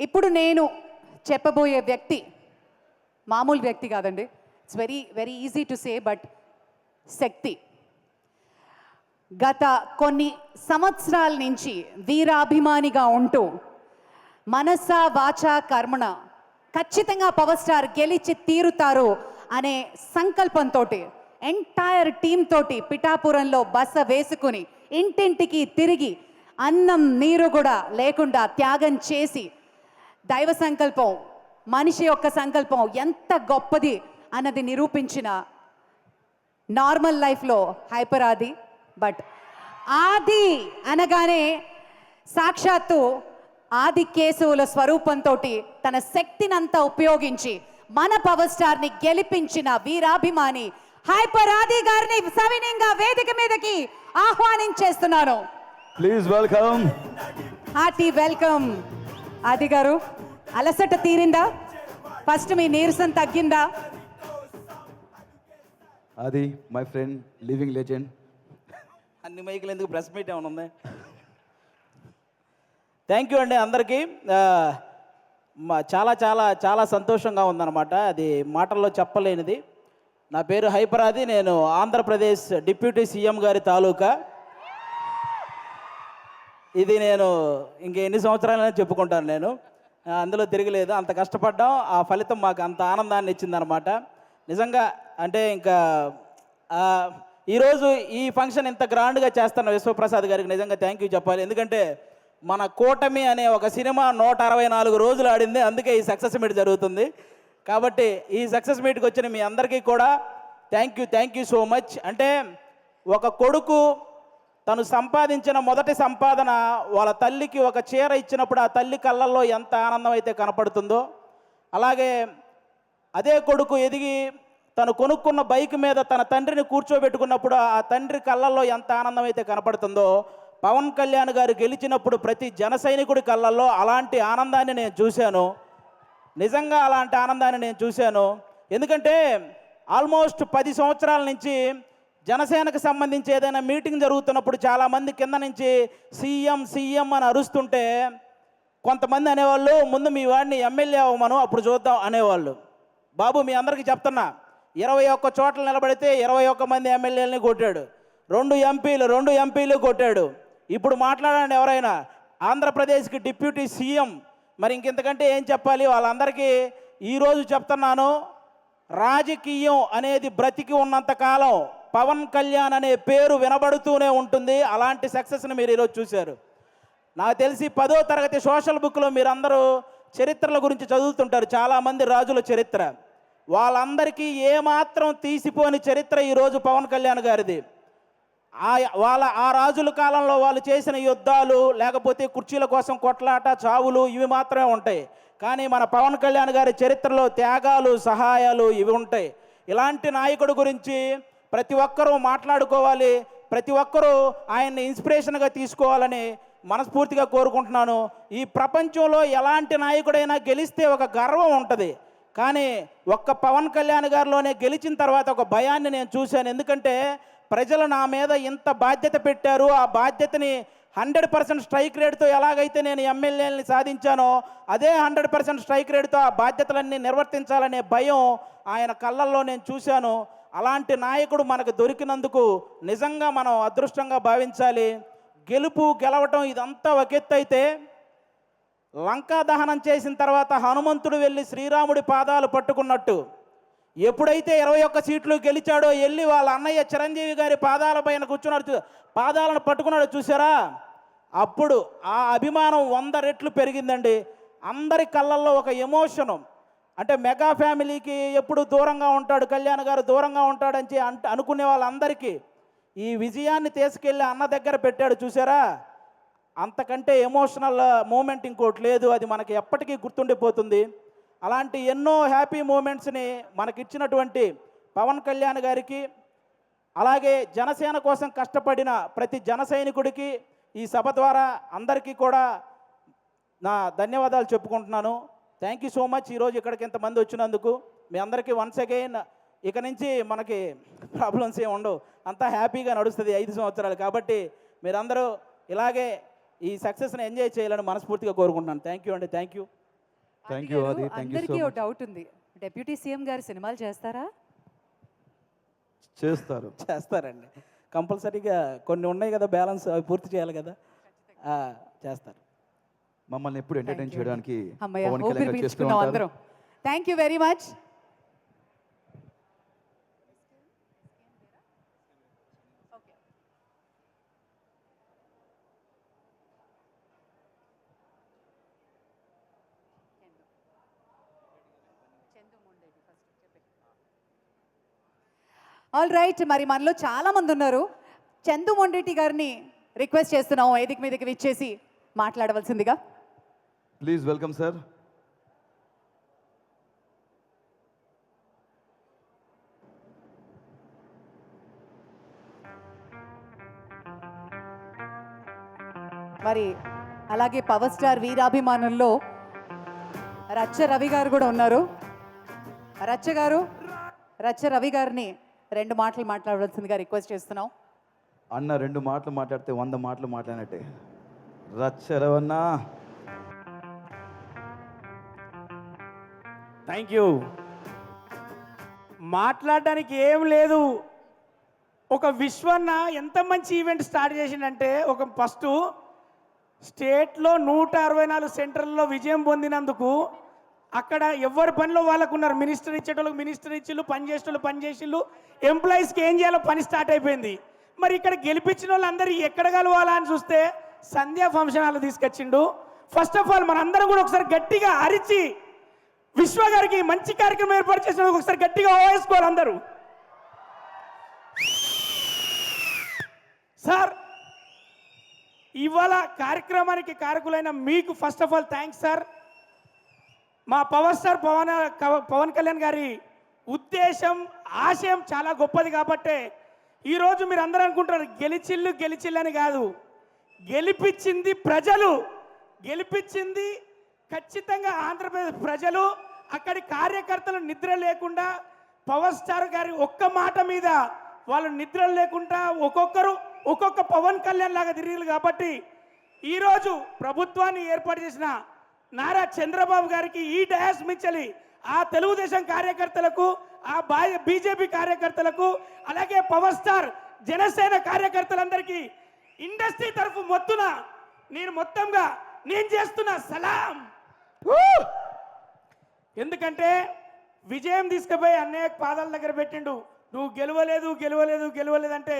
ఇప్పుడు నేను చెప్పబోయే వ్యక్తి మామూలు వ్యక్తి కాదండి. It's very very easy to say but శక్తి. గత కొన్ని సంవత్సరాల నుంచి వీరాభిమానిగా ఉంటూ మనస వాచ కర్మణ ఖచ్చితంగా పవర్ స్టార్ గెలిచి తీరుతారు అనే సంకల్పంతో ఎంటైర్ టీమ్ తోటి పిఠాపురంలో బస వేసుకుని ఇంటింటికి తిరిగి అన్నం నీరు కూడా లేకుండా త్యాగం చేసి దైవ సంకల్పం మనిషి యొక్క సంకల్పం ఎంత గొప్పది అన్నది నిరూపించిన నార్మల్ లైఫ్లో హైపర్ ఆది. బట్ ఆది అనగానే సాక్షాత్తు ఆది కేశవుల స్వరూపంతో తన శక్తినంతా ఉపయోగించి మన పవర్ స్టార్ని గెలిపించిన వీరాభిమాని హైపర్ ఆది గారిని సవినయంగా వేదిక మీదకి ఆహ్వానించేస్తున్నాను. Please welcome hearty welcome. Aadi garu అలసట తీరిందా? ఫస్ట్ మీ నీరసం తగ్గిందా? అది మై ఫ్రెండ్ లివింగ్ లెజెండ్ అన్ని మైకులు ఎందుకు ప్రెస్ మీట్ ఏమైనా ఉంది? థ్యాంక్ యూ అండి అందరికీ. మా- చాలా చాలా చాలా సంతోషంగా ఉందన్నమాట. అది మాటల్లో చెప్పలేనిది. నా పేరు హైపరాది నేను ఆంధ్రప్రదేశ్ డిప్యూటీ సీఎం గారి తాలూకా. ఇది నేను ఇంక ఎన్ని సంవత్సరాలైనా చెప్పుకుంటాను నేను. అందులో తిరగలేదు. అంత కష్టపడ్డాం. ఆ ఫలితం మాకు అంత ఆనందాన్ని ఇచ్చిందనమాట. నిజంగా అంటే ఇంకా ఈరోజు ఈ ఫంక్షన్ ఇంత గ్రాండ్గా చేస్తున్న విశ్వప్రసాద్ గారికి నిజంగా థ్యాంక్ యూ చెప్పాలి. ఎందుకంటే మన కూటమి అనే ఒక సినిమా నూట అరవై నాలుగు రోజులు ఆడింది. అందుకే ఈ సక్సెస్ మీట్ జరుగుతుంది. కాబట్టి ఈ సక్సెస్ మీట్కి వచ్చిన మీ అందరికీ కూడా thank you thank you so much. అంటే ఒక కొడుకు తను సంపాదించిన మొదటి సంపాదన వాళ్ళ తల్లికి ఒక చీర ఇచ్చినప్పుడు ఆ తల్లి కళ్ళల్లో ఎంత ఆనందం అయితే కనపడుతుందో అలాగే అదే కొడుకు ఎదిగి తను కొనుక్కున్న బైక్ మీద తన తండ్రిని కూర్చోబెట్టుకున్నప్పుడు ఆ తండ్రి కళ్ళల్లో ఎంత ఆనందం అయితే కనపడుతుందో పవన్ కళ్యాణ్ గారు గెలిచినప్పుడు ప్రతి జన సైనికుడి కళ్ళల్లో అలాంటి ఆనందాన్ని నేను చూశాను. నిజంగా అలాంటి ఆనందాన్ని నేను చూశాను. ఎందుకంటే ఆల్మోస్ట్ పది సంవత్సరాల నుంచి జనసేనకు సంబంధించి ఏదైనా మీటింగ్ జరుగుతున్నప్పుడు చాలామంది కింద నుంచి సీఎం సీఎం అని అరుస్తుంటే కొంతమంది అనేవాళ్ళు ముందు మీ వాడిని ఎమ్మెల్యే అవ్వమను అప్పుడు చూద్దాం అనేవాళ్ళు. బాబు మీ అందరికీ చెప్తున్నా ఇరవై ఒక్క చోట్ల నిలబడితే ఇరవై ఒక్క మంది ఎమ్మెల్యేలని కొట్టాడు. రెండు ఎంపీలు రెండు ఎంపీలు కొట్టాడు. ఇప్పుడు మాట్లాడండి ఎవరైనా ఆంధ్రప్రదేశ్కి డిప్యూటీ సీఎం మరి ఇంకెంతకంటే ఏం చెప్పాలి? వాళ్ళందరికీ ఈరోజు చెప్తున్నాను రాజకీయం అనేది బ్రతికి ఉన్నంత కాలం పవన్ కళ్యాణ్ అనే పేరు వినబడుతూనే ఉంటుంది. అలాంటి సక్సెస్ని మీరు ఈరోజు చూశారు. నాకు తెలిసి పదో తరగతి సోషల్ బుక్లో మీరందరూ చరిత్రల గురించి చదువుతుంటారు. చాలామంది రాజుల చరిత్ర. వాళ్ళందరికీ ఏమాత్రం తీసిపోని చరిత్ర ఈరోజు పవన్ కళ్యాణ్ గారిది. ఆ వాళ్ళ ఆ రాజుల కాలంలో వాళ్ళు చేసిన యుద్ధాలు లేకపోతే కుర్చీల కోసం కొట్లాట చావులు ఇవి మాత్రమే ఉంటాయి. కానీ మన పవన్ కళ్యాణ్ గారి చరిత్రలో త్యాగాలు సహాయాలు ఇవి ఉంటాయి. ఇలాంటి నాయకుడు గురించి ప్రతి ఒక్కరూ మాట్లాడుకోవాలి ప్రతి ఒక్కరూ ఆయన్ని ఇన్స్పిరేషన్గా తీసుకోవాలని మనస్ఫూర్తిగా కోరుకుంటున్నాను. ఈ ప్రపంచంలో ఎలాంటి నాయకుడైనా గెలిస్తే ఒక గర్వం ఉంటుంది. కానీ ఒక్క పవన్ కళ్యాణ్ గారిలోనే గెలిచిన తర్వాత ఒక భయాన్ని నేను చూశాను. ఎందుకంటే ప్రజలు నా మీద ఇంత బాధ్యత పెట్టారు. ఆ బాధ్యతని హండ్రెడ్ పర్సెంట్ స్ట్రైక్ రేట్తో ఎలాగైతే నేను ఎమ్మెల్యేలని సాధించానో అదే హండ్రెడ్ పర్సెంట్ స్ట్రైక్ రేట్తో ఆ బాధ్యతలన్నీ నిర్వర్తించాలనే భయం ఆయన కళ్ళల్లో నేను చూశాను. అలాంటి నాయకుడు మనకు దొరికినందుకు నిజంగా మనం అదృష్టంగా భావించాలి. గెలుపు గెలవటం ఇదంతా ఒక అయితే లంకా దహనం చేసిన తర్వాత హనుమంతుడు వెళ్ళి శ్రీరాముడి పాదాలు పట్టుకున్నట్టు. ఎప్పుడైతే ఇరవై ఒక్క సీట్లు గెలిచాడో వెళ్ళి వాళ్ళ అన్నయ్య చిరంజీవి గారి పాదాల పైన కూర్చున్నాడు చూ- పాదాలను పట్టుకున్నాడు చూసారా అప్పుడు ఆ అభిమానం వంద రెట్లు పెరిగిందండి. అందరి కళ్ళల్లో ఒక ఎమోషను. అంటే మెగా ఫ్యామిలీకి ఎప్పుడు దూరంగా ఉంటాడు కళ్యాణ్ గారు దూరంగా ఉంటాడని అంట అనుకునే వాళ్ళందరికీ ఈ విజయాన్ని తీసుకెళ్ళి అన్న దగ్గర పెట్టాడు చూసారా? అంతకంటే ఎమోషనల్ మూమెంట్ ఇంకోటి లేదు అది మనకి ఎప్పటికీ గుర్తుండిపోతుంది. అలాంటి ఎన్నో హ్యాపీ మూమెంట్స్ని మనకిచ్చినటువంటి పవన్ కళ్యాణ్ గారికి అలాగే జనసేన కోసం కష్టపడిన ప్రతి జన సైనికుడికి ఈ సభ ద్వారా అందరికీ కూడా నా ధన్యవాదాలు చెప్పుకుంటున్నాను. థ్యాంక్ యూ సో మచ్ ఈరోజు ఇక్కడికి ఇంతమంది వచ్చినందుకు మీ అందరికీ వన్స్ అగైన్ ఇక నుంచి మనకి ప్రాబ్లమ్స్ ఏమి ఉండవు. అంతా హ్యాపీగా నడుస్తుంది ఐదు సంవత్సరాలు కాబట్టి మీరందరూ ఇలాగే ఈ సక్సెస్ని ఎంజాయ్ చేయాలని మనస్ఫూర్తిగా కోరుకుంటున్నాను. థ్యాంక్ యూ అండి. Thank you thank you Aadi. Thank you so అందరికీ ఒక డౌట్ ఉంది. డెప్యూటీ సీఎం గారు సినిమాలు చేస్తారా? చేస్తారు. చేస్తారండి. కంపల్సరీగా కొన్ని ఉన్నాయి కదా బ్యాలెన్స్ అవి పూర్తి చేయాలి కదా. ఆ, చేస్తారు. మమ్మల్ని ఎప్పుడు ఎంటర్టైన్ చేయడానికి అందరం thank you very much all right మరి మనలో చాలా మంది ఉన్నారు. చందు మొండెట్టి గారిని రిక్వెస్ట్ చేస్తున్నాం వేదిక మీదకి విచ్చేసి మాట్లాడవలసిందిగా. ప్లీజ్ వెల్కమ్ సార్ మరి అలాగే పవర్ స్టార్ వీరాభిమానుల్లో రచ్చ రవి గారు కూడా ఉన్నారు. రచ్చ గారు రచ్చ రవి గారిని రెండు మాటలు మాట్లాడవలసిందిగా రిక్వెస్ట్ చేస్తున్నాం. అన్న రెండు మాటలు మాట్లాడితే వంద మాటలు మాట్లాడినట్టే. రచ్చరవన్నా థ్యాంక్ యూ మాట్లాడడానికి ఏం లేదు. ఒక విశ్వన్న ఎంత మంచి ఈవెంట్ స్టార్ట్ చేసిండంటే ఒక ఫస్ట్ స్టేట్లో నూట అరవై నాలుగు సెంటర్లలో విజయం పొందినందుకు అక్కడ ఎవరి పనిలో వాళ్ళకు ఉన్నారు మినిస్టర్ ఇచ్చేటోళ్ళకి మినిస్టర్ ఇచ్చిళ్ళు పని చేసేటోళ్ళు పని చేసిళ్ళు ఎంప్లాయీస్కి ఏం చేయాలో పని స్టార్ట్ అయిపోయింది. మరి ఇక్కడ గెలిపించిన వాళ్ళందరూ ఎక్కడ కలవాలా అని చూస్తే సంధ్యా ఫంక్షన్ హాల్ తీసుకొచ్చిండు. ఫస్ట్ ఆఫ్ ఆల్ మనందరం కూడా ఒకసారి గట్టిగా అరిచి విశ్వ గారికి మంచి కార్యక్రమం ఏర్పాటు చేసినందుకు ఒకసారి గట్టిగా ఓవేసుకోవాలి అందరూ. సార్ ఇవాళ కార్యక్రమానికి కారకులైన మీకు first of all thanks sir మా పవర్ స్టార్ పవన్ పవన్ కళ్యాణ్ గారి ఉద్దేశం ఆశయం చాలా గొప్పది కాబట్టే ఈరోజు మీరు అందరూ అనుకుంటారు గెలిచిల్లు గెలిచిల్లు అని కాదు. గెలిపించింది ప్రజలు గెలిపించింది ఖచ్చితంగా ఆంధ్రప్రదేశ్ ప్రజలు అక్కడి కార్యకర్తలు నిద్ర లేకుండా పవర్ స్టార్ గారి ఒక్క మాట మీద వాళ్ళు నిద్ర లేకుండా ఒక్కొక్కరు ఒక్కొక్క పవన్ కళ్యాణ్ లాగా తిరిగారు కాబట్టి ఈరోజు ప్రభుత్వాన్ని ఏర్పాటు చేసిన నారా చంద్రబాబు గారికి ఈ డయాస్ మించలి ఆ తెలుగుదేశం కార్యకర్తలకు ఆ బీజేపీ కార్యకర్తలకు అలాగే పవర్ స్టార్ జనసేన కార్యకర్తలందరికీ ఇండస్ట్రీ తరఫు మొత్తున నేను మొత్తంగా నేను చేస్తున్న సలాం. ఎందుకంటే విజయం తీసుకుపోయి అన్నయ్య పాదాల దగ్గర పెట్టిండు. నువ్వు గెలవలేదు గెలవలేదు గెలవలేదంటే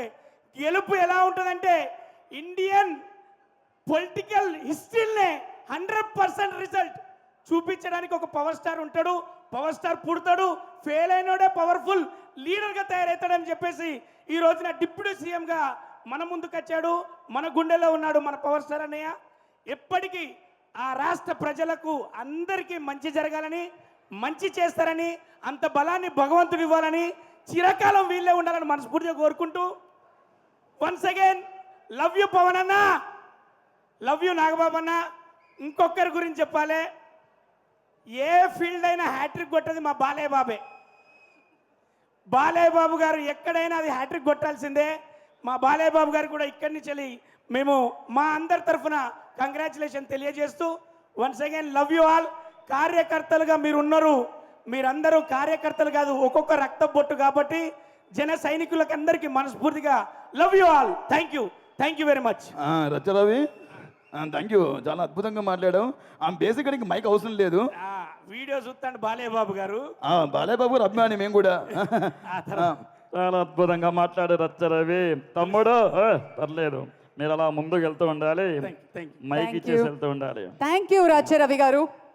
గెలుపు ఎలా ఉంటుందంటే ఇండియన్ పొలిటికల్ హిస్టరీనే హండ్రెడ్ పర్సెంట్ రిజల్ట్ చూపించడానికి ఒక పవర్ స్టార్ ఉంటాడు. పవర్ స్టార్ పుడతాడు. ఫెయిల్ అయినోడే పవర్ఫుల్ లీడర్గా తయారవుతాడని చెప్పేసి ఈ రోజున డిప్యూటీ సీఎంగా మన ముందుకు వచ్చాడు మన గుండెలో ఉన్నాడు మన పవర్ స్టార్ అన్నయ్య. ఎప్పటికీ ఆ రాష్ట్ర ప్రజలకు అందరికీ మంచి జరగాలని మంచి చేస్తారని అంత బలాన్ని భగవంతుడు ఇవ్వాలని చిరకాలం వీళ్ళే ఉండాలని మనస్ఫూర్తిగా కోరుకుంటూ once again love you Pawan అన్న. లవ్ యూ నాగబాబు అన్న. ఇంకొకరి గురించి చెప్పాలి. ఏ ఫీల్డ్ అయినా హ్యాట్రిక్ కొట్టది మా బాలయ్య బాబే బాలయ్య బాబు గారు ఎక్కడైనా అది హ్యాట్రిక్ కొట్టాల్సిందే. మా బాలయ్య బాబు గారు కూడా ఇక్కడి నుంచి వెళ్ళి మేము మా అందరి తరఫున కంగ్రాచులేషన్ తెలియజేస్తూ once again love you all కార్యకర్తలుగా మీరు ఉన్నారు మీరందరూ కార్యకర్తలు కాదు ఒక్కొక్క రక్త బొట్టు కాబట్టి జన సైనికులకు అందరికీ మనస్ఫూర్తిగా love you all thank you thank you very much Racha Ravi thank you చాలా అద్భుతంగా మాట్లాడాం ఆ బేసిక్ నీకు మైక్ అవసరం లేదు. వీడియో చూస్తాడు బాలయ్య బాబు గారు. ఆ, బాలయ్య బాబు గారు అభిమాని మేము కూడా. చాలా అద్భుతంగా మాట్లాడు రచ్చరవి తమ్ముడు పర్లేదు. మీరు అలా ముందుకు వెళ్తూ ఉండాలి. మైక్ ఇచ్చేసి. వెళ్తూ ఉండాలి. థ్యాంక్ యూ రచ్చ రవి గారు.